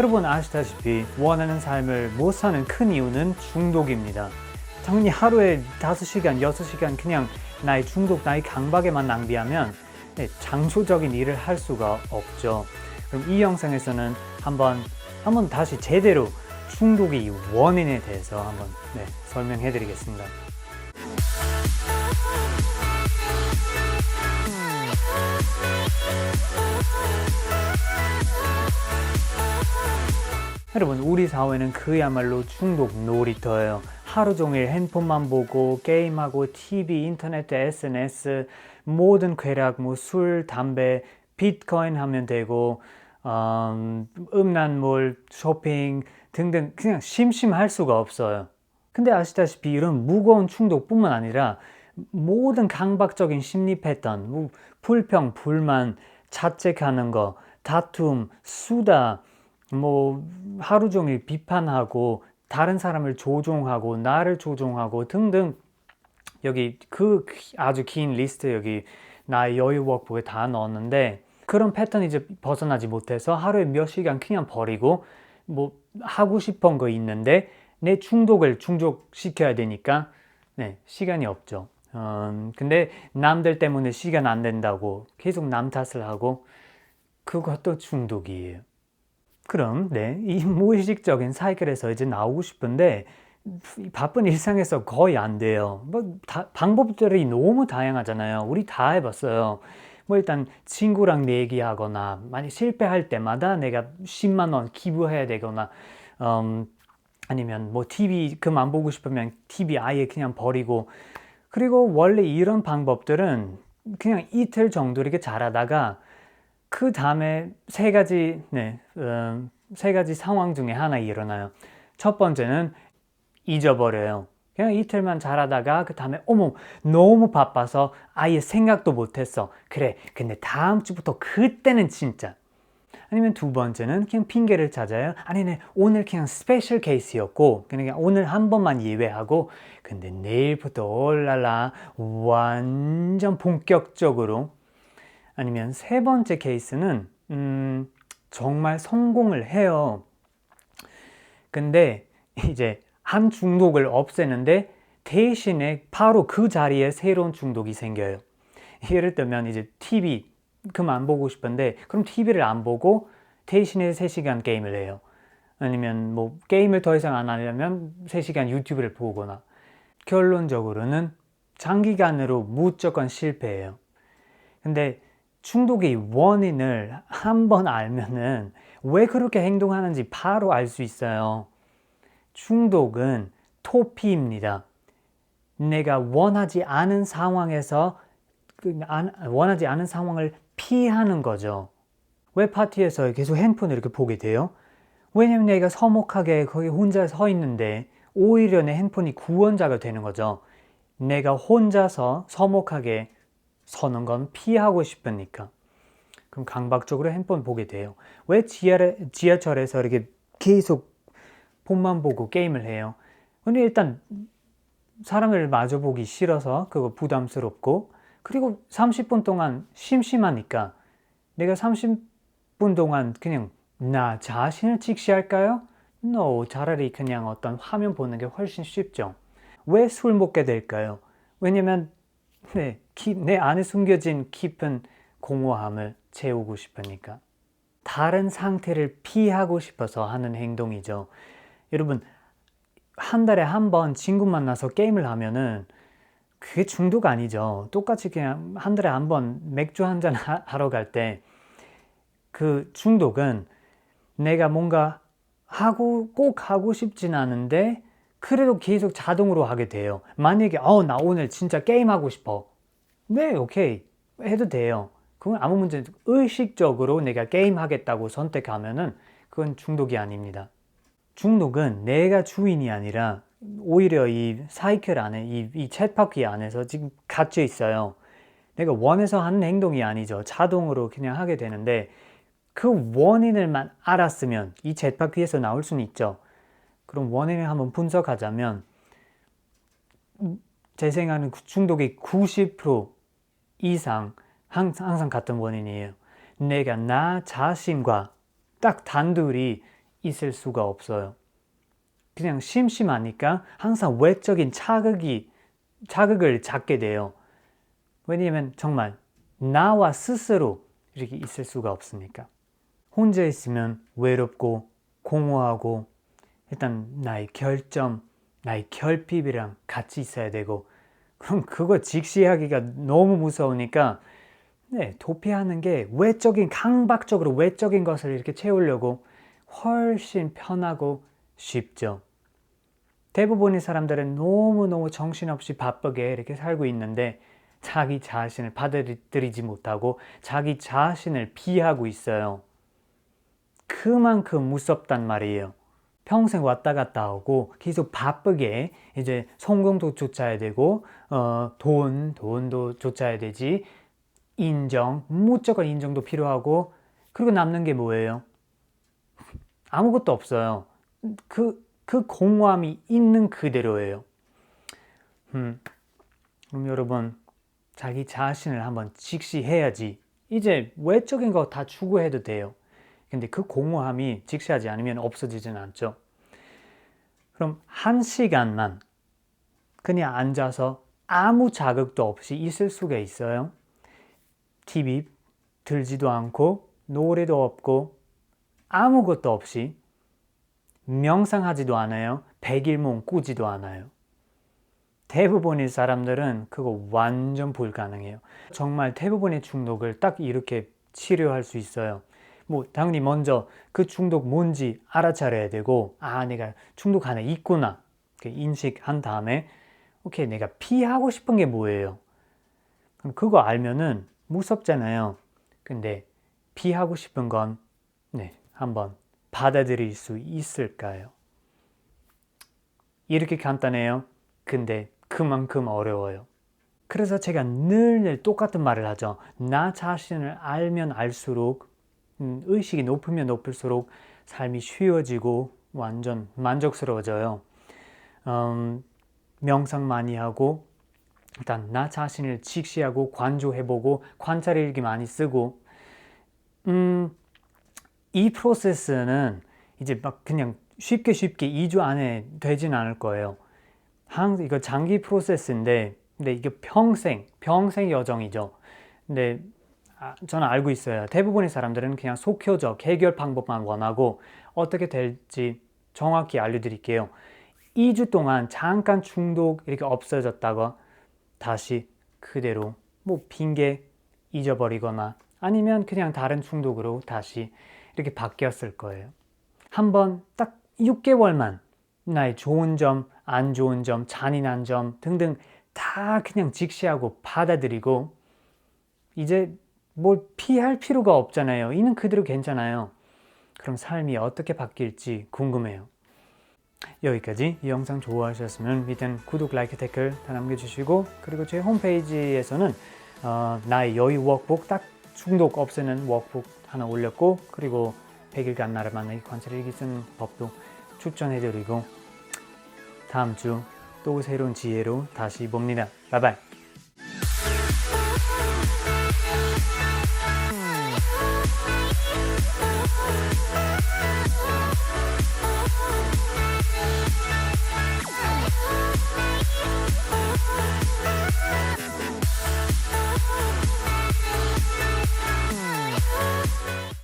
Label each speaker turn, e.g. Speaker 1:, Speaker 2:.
Speaker 1: 여러분 아시다시피 원하는 삶을 못 사는 큰 이유는 중독입니다. 당연히 하루에 5시간, 6시간 그냥 나의 중독, 나의 강박에만 낭비하면 네, 장소적인 일을 할 수가 없죠. 그럼 이 영상에서는 한번 한번 다시 제대로 중독의 원인에 대해서 한번 네, 설명해 드리겠습니다. 여러분 우리 사회는 그야말로 중독 놀이터예요. 하루 종일 핸폰만 보고 게임하고 TV, 인터넷, SNS 모든 쾌락, 뭐 술, 담배, 비트코인 하면 되고 음, 음란물, 쇼핑 등등 그냥 심심할 수가 없어요. 근데 아시다시피 이런 무거운 중독뿐만 아니라 모든 강박적인 심리 패턴, 뭐 불평, 불만, 자책하는 거, 다툼, 수다, 뭐 하루 종일 비판하고 다른 사람을 조종하고 나를 조종하고 등등 여기 그 아주 긴 리스트 여기 나의 여유 워크북에 다 넣었는데 그런 패턴 이제 벗어나지 못해서 하루에 몇 시간 그냥 버리고 뭐 하고 싶은 거 있는데 내 중독을 중독시켜야 되니까 네 시간이 없죠. 음, 근데 남들 때문에 시간 안 된다고 계속 남 탓을 하고 그것도 중독이에요. 그럼 네, 이 무의식적인 사이클에서 이제 나오고 싶은데 이 바쁜 일상에서 거의 안 돼요. 뭐 다, 방법들이 너무 다양하잖아요. 우리 다 해봤어요. 뭐 일단 친구랑 내기하거나 만약 실패할 때마다 내가 10만 원 기부해야 되거나 음, 아니면 뭐 TV 그만 보고 싶으면 TV 아예 그냥 버리고 그리고 원래 이런 방법들은 그냥 이틀 정도 이렇게 잘하다가 그 다음에 세 가지, 네, 음, 세 가지 상황 중에 하나 일어나요. 첫 번째는 잊어버려요. 그냥 이틀만 잘하다가 그 다음에 어머 너무 바빠서 아예 생각도 못했어. 그래, 근데 다음 주부터 그때는 진짜. 아니면 두 번째는 그냥 핑계를 찾아요. 아니네, 오늘 그냥 스페셜 케이스였고, 그냥 오늘 한 번만 예외하고, 근데 내일부터 올라라 완전 본격적으로 아니면 세 번째 케이스는 음, 정말 성공을 해요. 근데 이제 한 중독을 없애는데 대신에 바로 그 자리에 새로운 중독이 생겨요. 예를 들면 이제 TV 그만 보고 싶은데 그럼 TV를 안 보고 대신에 3시간 게임을 해요. 아니면 뭐 게임을 더 이상 안 하려면 3시간 유튜브를 보거나 결론적으로는 장기간으로 무조건 실패해요. 근데 중독의 원인을 한번 알면은 왜 그렇게 행동하는지 바로 알 수 있어요. 중독은 토피입니다. 내가 원하지 않은 상황에서 그 원하지 않은 상황을 피하는 거죠. 왜 파티에서 계속 핸폰을 이렇게 보게 돼요? 왜냐면 내가 서먹하게 거기 혼자 서 있는데 오히려 내 핸폰이 구원자가 되는 거죠. 내가 혼자서 서먹하게 서는 건 피하고 싶으니까. 그럼 강박적으로 핸폰 보게 돼요. 왜 지하, 지하철에서 이렇게 계속 폰만 보고 게임을 해요? 근데 일단 사람을 마주보기 싫어서 그거 부담스럽고 그리고 30분 동안 심심하니까 내가 30분 동안 그냥 나 자신을 직시할까요? No, 차라리 그냥 어떤 화면 보는 게 훨씬 쉽죠. 왜 술 먹게 될까요? 왜냐면 네, 내 안에 숨겨진 깊은 공허함을 채우고 싶으니까. 다른 상태를 피하고 싶어서 하는 행동이죠. 여러분, 한 달에 한 번 친구 만나서 게임을 하면은 그게 중독 아니죠. 똑같이 그냥 한 달에 한 번 맥주 한 잔 하러 갈 때 그 중독은 내가 뭔가 하고 꼭 하고 싶진 않은데 그래도 계속 자동으로 하게 돼요. 만약에 어 나 오늘 진짜 게임 하고 싶어. 네, 오케이. 해도 돼요. 그건 아무 문제 의식적으로 내가 게임 하겠다고 선택하면은 그건 중독이 아닙니다. 중독은 내가 주인이 아니라 오히려 이 사이클 안에 이, 이 챗바퀴 안에서 지금 갇혀 있어요. 내가 원해서 하는 행동이 아니죠. 자동으로 그냥 하게 되는데 그 원인을만 알았으면 이 챗바퀴에서 나올 수는 있죠. 그럼 원인을 한번 분석하자면 제 생각은 중독의 90% 이상 항상 같은 원인이에요. 내가 나 자신과 딱 단둘이 있을 수가 없어요. 그냥 심심하니까 항상 외적인 자극이 자극을 찾게 돼요. 왜냐면 정말 나와 스스로 이렇게 있을 수가 없으니까. 혼자 있으면 외롭고 공허하고 일단 나의 결점, 나의 결핍이랑 같이 있어야 되고 그럼 그거 직시하기가 너무 무서우니까 네, 도피하는 게 외적인 강박적으로 외적인 것을 이렇게 채우려고 훨씬 편하고 쉽죠. 대부분의 사람들은 너무너무 정신없이 바쁘게 이렇게 살고 있는데 자기 자신을 받아들이지 못하고 자기 자신을 비하고 있어요. 그만큼 무섭단 말이에요. 평생 왔다 갔다 하고 계속 바쁘게 이제 성공도 쫓아야 되고 어, 돈, 돈도 쫓아야 되지 인정, 무조건 인정도 필요하고 그리고 남는 게 뭐예요? 아무것도 없어요. 그, 그 공허함이 있는 그대로예요. 음, 그럼 여러분 자기 자신을 한번 직시해야지. 이제 외적인 거 다 추구해도 돼요. 근데 그 공허함이 직시하지 않으면 없어지진 않죠. 그럼 한 시간만 그냥 앉아서 아무 자극도 없이 있을 수가 있어요. TV 들지도 않고 노래도 없고 아무것도 없이 명상하지도 않아요. 백일몽 꾸지도 않아요. 대부분의 사람들은 그거 완전 불가능해요. 정말 대부분의 중독을 딱 이렇게 치료할 수 있어요. 뭐 당연히 먼저 그 중독 뭔지 알아차려야 되고 아 내가 중독 하나 있구나 인식한 다음에 오케이 내가 피하고 싶은 게 뭐예요? 그럼 그거 알면은 무섭잖아요. 근데 피하고 싶은 건 네, 한번 받아들일 수 있을까요? 이렇게 간단해요. 근데 그만큼 어려워요. 그래서 제가 늘, 늘 똑같은 말을 하죠. 나 자신을 알면 알수록, 음, 의식이 높으면 높을수록 삶이 쉬워지고 완전 만족스러워져요. 음, 명상 많이 하고, 일단 나 자신을 직시하고 관조해보고 관찰일기 많이 쓰고, 음, 이 프로세스는 이제 막 그냥 쉽게 쉽게 2주 안에 되진 않을 거예요. 항 이거 장기 프로세스인데 근데 이게 평생 평생 여정이죠. 근데 아, 저는 알고 있어요. 대부분의 사람들은 그냥 속효적 해결 방법만 원하고 어떻게 될지 정확히 알려드릴게요. 2주 동안 잠깐 중독 이렇게 없어졌다가 다시 그대로 뭐 핑계 잊어버리거나 아니면 그냥 다른 중독으로 다시 이렇게 바뀌었을 거예요. 한번 딱 6개월만 나의 좋은 점, 안 좋은 점, 잔인한 점 등등 다 그냥 직시하고 받아들이고 이제 뭘 피할 필요가 없잖아요. 이는 그대로 괜찮아요. 그럼 삶이 어떻게 바뀔지 궁금해요. 여기까지 이 영상 좋아하셨으면 밑엔 구독, 라이크, 댓글 다 남겨주시고 그리고 제 홈페이지에서는 어, 나의 여유 워크북 딱 중독 없애는 워크북 하나 올렸고 그리고 100일간 나를 만나기 관찰 일기 쓰는 법도 추천해드리고 다음 주 또 새로운 지혜로 다시 봅니다. 바이바이.